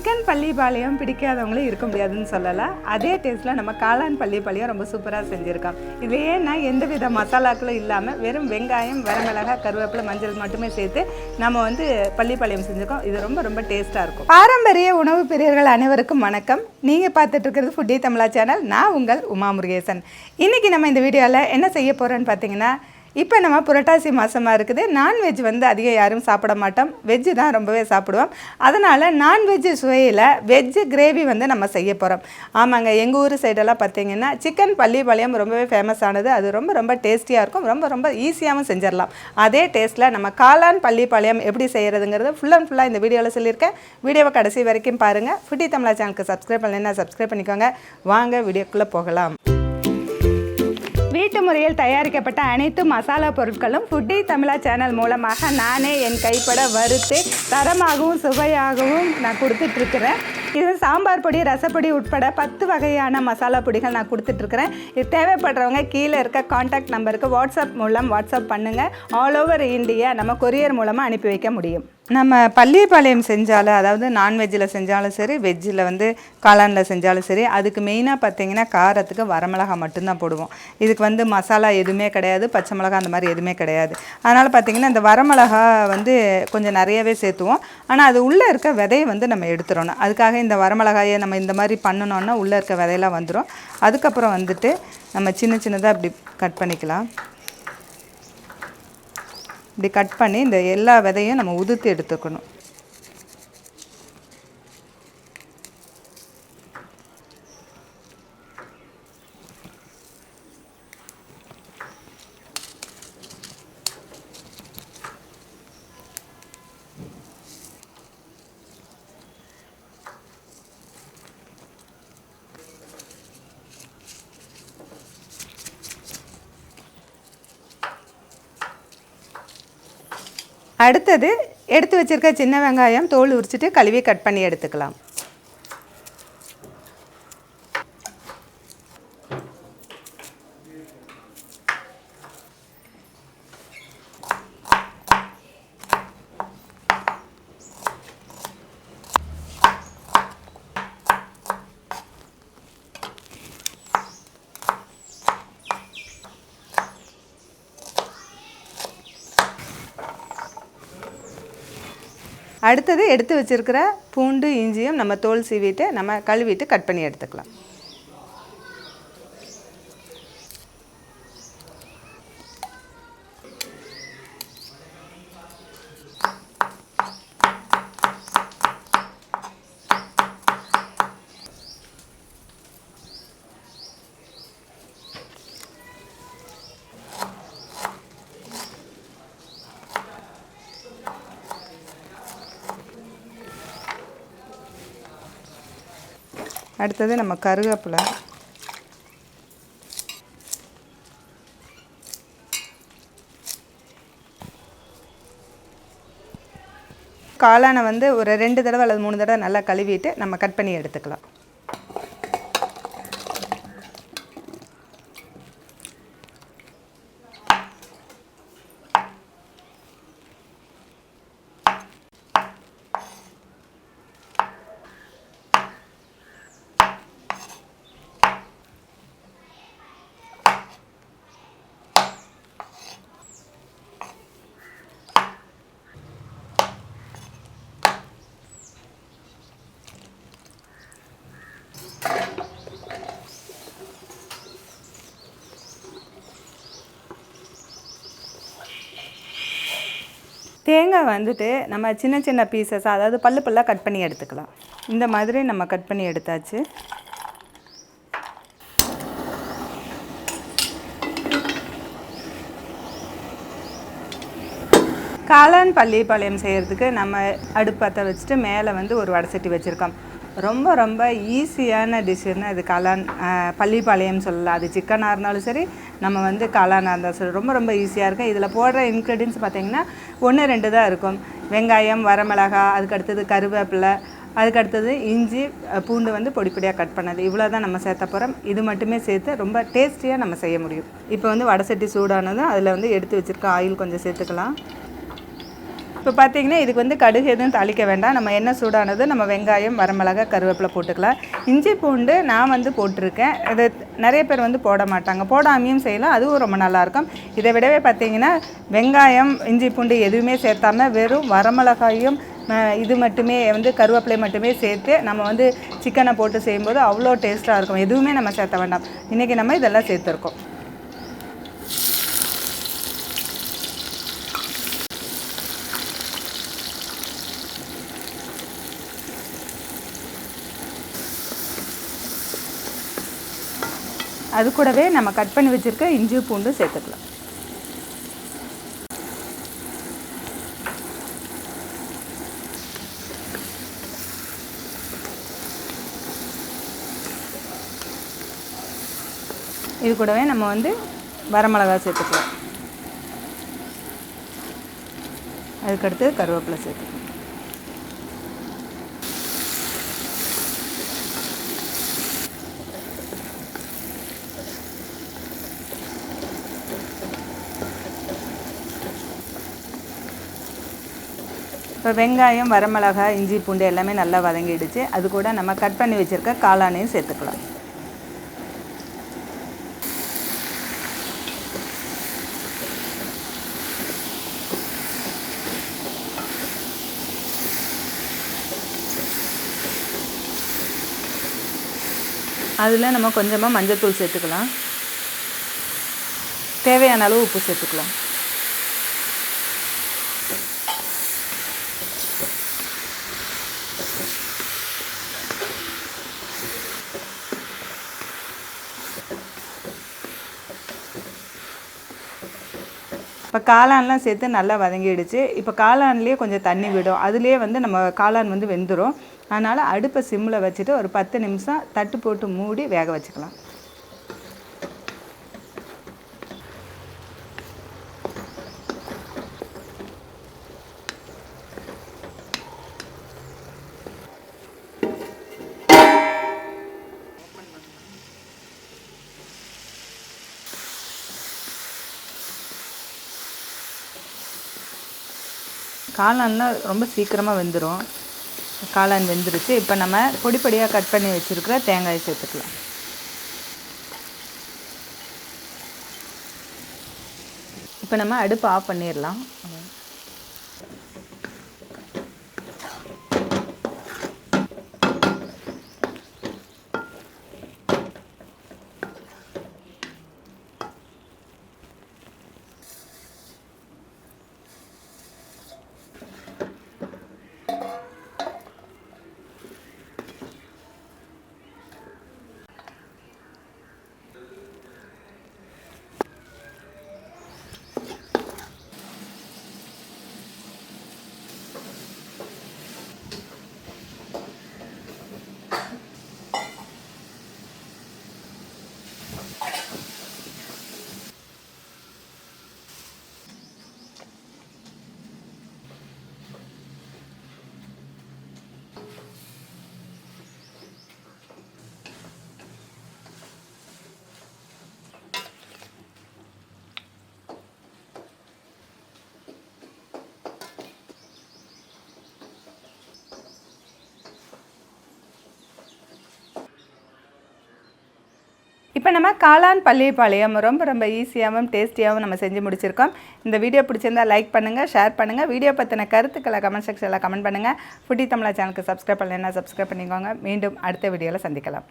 Chicken Pallipalayam பிடிக்காதவங்களும் இருக்க முடியாதுன்னு சொல்லலாம் அதே டேஸ்ட்டில் நம்ம காளான் பள்ளிப்பாளையம் ரொம்ப சூப்பராக செஞ்சுருக்கோம். இது ஏன்னா எந்த வித மசாலாக்களும் இல்லாமல் வெறும் வெங்காயம் வரமிளகாய் கருவேப்பிலை மஞ்சள் மட்டுமே சேர்த்து நம்ம வந்து பள்ளிப்பாளையம் செஞ்சுருக்கோம். இது ரொம்ப ரொம்ப டேஸ்ட்டாக இருக்கும். பாரம்பரிய உணவு பிரியர்கள் அனைவருக்கும் வணக்கம். நீங்கள் பார்த்துட்டு இருக்கிறது ஃபுட்டி தமிழா சேனல் நான் உங்கள் உமா முருகேசன். இன்றைக்கி நம்ம இந்த வீடியோவில் என்ன செய்ய போகிறோன்னு பார்த்தீங்கன்னா இப்போ நம்ம புரட்டாசி மாதமாக இருக்குது. நான்வெஜ் வந்து அதிகம் யாரும் சாப்பிட மாட்டோம். வெஜ்ஜு தான் ரொம்பவே சாப்பிடுவோம். அதனால் நான்வெஜ் சுவையில் வெஜ்ஜு கிரேவி வந்து நம்ம செய்ய போகிறோம் ஆமாங்க எங்கள் ஊர் சைடெல்லாம் பார்த்தீங்கன்னா சிக்கன் பள்ளிப்பாளையம் ரொம்பவே ஃபேமஸ் ஆனது. அது ரொம்ப ரொம்ப டேஸ்டியாக இருக்கும். ரொம்ப ரொம்ப ஈஸியாகவும் செஞ்சிடலாம். அதே டேஸ்ட்டில் நம்ம காளான் பள்ளிப்பாளையம் எப்படி செய்கிறதுங்கிறது ஃபுல் அண்ட் ஃபுல்லாக இந்த வீடியோவில் சொல்லியிருக்கேன். வீடியோவை கடைசி வரைக்கும் பாருங்கள் ஃபுட்டி தமிழா சேனலுக்கு சப்ஸ்கிரைப் பண்ணலைன்னா சப்ஸ்கிரைப் பண்ணிக்கோங்க. வாங்க வீடியோக்குள்ளே போகலாம். வீட்டு முறையில் தயாரிக்கப்பட்ட அனைத்து மசாலா பொருட்களும் ஃபுட்டி தமிழா சேனல் மூலமாக நானே என் கைப்பட வறுத்து தரமாகவும் சுவையாகவும் நான் கொடுத்துட்ருக்குறேன். இது சாம்பார் பொடி ரசப்பொடி உட்பட பத்து வகையான மசாலா பொடிகள் நான் கொடுத்துட்ருக்குறேன். இது தேவைப்படுறவங்க கீழே இருக்க காண்டாக்ட் நம்பருக்கு வாட்ஸ்அப் மூலம் வாட்ஸ்அப் பண்ணுங்கள் ஆல் ஓவர் இந்தியா நம்ம கொரியர் மூலமாக அனுப்பி வைக்க முடியும். நம்ம பள்ளிப்பாளையம் செஞ்சாலும் அதாவது நான்வெஜ்ஜில் செஞ்சாலும் சரி வெஜ்ஜில் வந்து காளானில் செஞ்சாலும் சரி அதுக்கு மெயினாக பார்த்தீங்கன்னா காரத்துக்கு வரமிளகா மட்டும்தான் போடுவோம். இதுக்கு வந்து மசாலா எதுவுமே கிடையாது பச்சை மிளகா அந்த மாதிரி எதுவுமே கிடையாது. அதனால் பார்த்தீங்கன்னா இந்த வரமிளகா வந்து கொஞ்சம் நிறையவே சேர்த்துவோம். ஆனால் அது உள்ளே இருக்க விதையை வந்து நம்ம எடுத்துடணும். அதுக்காக இந்த வரமிளகாயை நம்ம இந்த மாதிரி பண்ணணுன்னா உள்ளே இருக்க விதையெல்லாம் வந்துடும் அதுக்கப்புறம் வந்துட்டு நம்ம சின்ன சின்னதாக இப்படி கட் பண்ணிக்கலாம். இப்படி கட் பண்ணி இந்த எல்லா விதையும் நம்ம உதுத்து எடுத்துக்கணும். அடுத்தது எடுத்து வச்சிருக்க சின்ன வெங்காயம் தோல் உரிச்சிட்டு கழுவி கட் பண்ணி எடுத்துக்கலாம். அடுத்தது எடுத்து வச்சிருக்கிற பூண்டு இஞ்சியும் நம்ம தோல் சீவிட்டு நம்ம கழுவிட்டு கட் பண்ணி எடுத்துக்கலாம். அடுத்தது நம்ம கருவேப்பிலை காளானை வந்து ஒரு ரெண்டு தடவை அல்லது மூணு தடவை நல்லா கழுவிட்டு நம்ம கட் பண்ணி எடுத்துக்கலாம். தேங்காய் வந்துட்டு நம்ம சின்ன சின்ன பீசஸ் அதாவது பல்லு பல்லாக கட் பண்ணி எடுத்துக்கலாம். இந்த மாதிரி நம்ம கட் பண்ணி எடுத்தாச்சு. காளான் பள்ளிப்பாளையம் செய்கிறதுக்கு நம்ம அடுப்பத்தை வச்சுட்டு மேலே வந்து ஒரு வடை சட்டி வச்சுருக்கோம். ரொம்ப ரொம்ப ஈஸியான டிஷ்ஷுன்னு அது காளான்? அஹ், பள்ளிப்பாளையம் சொல்லலாம். அது சிக்கனாக இருந்தாலும் சரி நம்ம வந்து காளானா இருந்தால் சரி ரொம்ப ரொம்ப ஈஸியாக இருக்கும். இதில் போடுற இன்க்ரீடியன்ஸ் பார்த்திங்கன்னா ஒன்று ரெண்டு தான் இருக்கும். வெங்காயம் வரமிளகா அதுக்கு அடுத்தது கருவேப்பிலை அதுக்கடுத்தது இஞ்சி பூண்டு வந்து பொடி பொடியாக கட் பண்ணது. இவ்வளோ தான் நம்ம சேர்த்த போகிறோம் இது மட்டுமே சேர்த்து ரொம்ப டேஸ்டியாக நம்ம செய்ய முடியும். இப்போ வந்து வடை சட்டி சூடானதும் அதில் வந்து எடுத்து வச்சுருக்க ஆயில் கொஞ்சம் சேர்த்துக்கலாம். இப்போ பார்த்தீங்கன்னா இதுக்கு வந்து கடுகு எதுவும் தாளிக்க வேண்டாம். நம்ம எண்ணெய் சூடானது நம்ம வெங்காயம் வரமிளகா கருவேப்பிலை போட்டுக்கலாம். இஞ்சி பூண்டு நான் வந்து போட்டிருக்கேன். இது நிறைய பேர் வந்து போட மாட்டாங்க. போடாமையும் செய்யலாம். அதுவும் ரொம்ப நல்லாயிருக்கும். இதை விடவே பார்த்தீங்கன்னா வெங்காயம் இஞ்சி பூண்டு எதுவுமே சேர்த்தாமல் வெறும் வரமிளகாயும் இது மட்டுமே வந்து கருவேப்பிலை மட்டுமே சேர்த்து நம்ம வந்து சிக்கனை போட்டு செய்யும்போது அவ்வளோ டேஸ்ட்டாக இருக்கும். எதுவுமே நம்ம சேர்த்த வேண்டாம். இன்றைக்கி நம்ம இதெல்லாம் சேர்த்துருக்கோம். அது கூடவே நம்ம கட் பண்ணி வச்சுருக்க இஞ்சி பூண்டு சேர்த்துக்கலாம். இது கூடவே நம்ம வந்து வரமிளகா சேர்த்துக்கலாம். அதுக்கடுத்து கருவேப்பிலை சேர்த்துக்கலாம். இப்போ வெங்காயம் வரமிளகாய் இஞ்சி பூண்டு எல்லாமே நல்லா வதங்கிடுச்சு. அது கூட நம்ம கட் பண்ணி வச்சுருக்க காளானையும் சேர்த்துக்கலாம். அதில் நம்ம கொஞ்சமாக மஞ்சள் தூள் சேர்த்துக்கலாம். தேவையான அளவு உப்பு சேர்த்துக்கலாம். இப்போ காளான்லாம் சேர்த்து நல்லா வதங்கிடுச்சு. இப்போ காளான்லேயே கொஞ்சம் தண்ணி விடும். அதுலேயே வந்து நம்ம காளான் வந்து வெந்துடும் அதனால் அடுப்பை சிம்மில் வச்சுட்டு ஒரு பத்து நிமிஷம் தட்டு போட்டு மூடி வேக வச்சுக்கலாம். காளான்லாம் ரொம்ப சீக்கிரமாக வெந்துடும் காளான் வெந்துருச்சு. இப்போ நம்ம பொடி பொடியாக கட் பண்ணி வச்சுருக்கிற தேங்காயை சேர்த்துக்கலாம். இப்போ நம்ம அடுப்பு ஆஃப் பண்ணிடலாம் இப்போ நம்ம காளான் பள்ளிப்பாளையம் ரொம்ப ரொம்ப ஈஸியாகவும் டேஸ்டியாகவும் நம்ம செஞ்சு முடிச்சிருக்கோம். இந்த வீடியோ பிடிச்சிருந்தா லைக் பண்ணுங்கள் ஷேர் பண்ணுங்கள் வீடியோ பற்றின கருத்துக்களை கமெண்ட் செக்ஷனில் கமெண்ட் பண்ணுங்கள் ஃபுட்டி தமிழா சேனலுக்கு சப்ஸ்கிரைப் பண்ணலைன்னா சப்ஸ்கிரைப் பண்ணிக்கோங்க. மீண்டும் அடுத்த வீடியோவில் சந்திக்கலாம்.